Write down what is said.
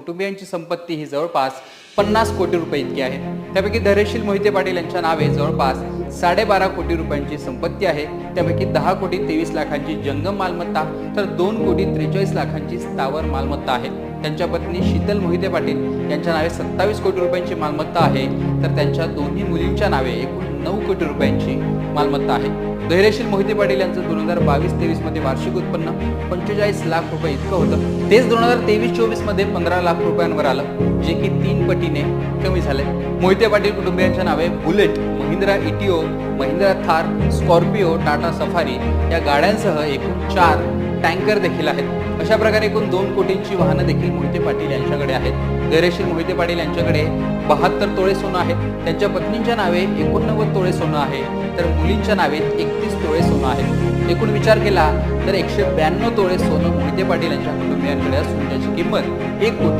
कुटुंबियांची संपत्ती ही जवळपास पन्नास कोटी रुपये इतकी आहे. त्यापैकी धैर्यशील मोहिते पाटील यांच्या नावे जवळपास साडेबारा कोटी रुपयांची संपत्ती आहे. त्यापैकी दहा कोटी तेवीस लाखांची जंगम मालमत्ता तर दोन कोटी त्रेचाळीस लाखांची स्थावर मालमत्ता आहे. त्यांच्या पत्नी शीतल मोहिते पाटील यांच्या नावे सत्तावीस कोटी रुपयांची मालमत्ता आहे. तर त्यांच्या दोन्ही मुलींच्या नावे एकूण नऊ कोटी रुपयांची मालमत्ता आहे. धैर्यशील मोहिते पाटील यांचं दोन हजार बावीस तेवीसमध्ये वार्षिक उत्पन्न पंचेचाळीस लाख रुपये इतकं होतं. तेच दोन हजार तेवीस चोवीसमध्ये पंधरा लाख रुपयांवर आलं जे की तीन पटीने कमी झाले मोहिते पाटील कुटुंबियांच्या नावे bullet Mahindra Etios Mahindra Thar Scorpio Tata Safari या गाड्यांसह एकूण चार टँकर देखील आहेत. अशा प्रकारे एकूण दोन कोटींची वाहनं देखील मोहिते पाटील यांच्याकडे आहेत. धैर्यशील मोहिते पाटील यांच्याकडे बहात्तर तोळे सोनं आहे त्यांच्या पत्नींच्या नावे एकोणनव्वद तोळे सोनं आहे. तर मुलींच्या नावे एकतीस तोळे सोनं आहे एकूण विचार केला तर एकशे ब्याण्णव तोळे सोनं मोहिते पाटील यांच्या कुटुंबियांकडे असून त्याची किंमत एक कोटी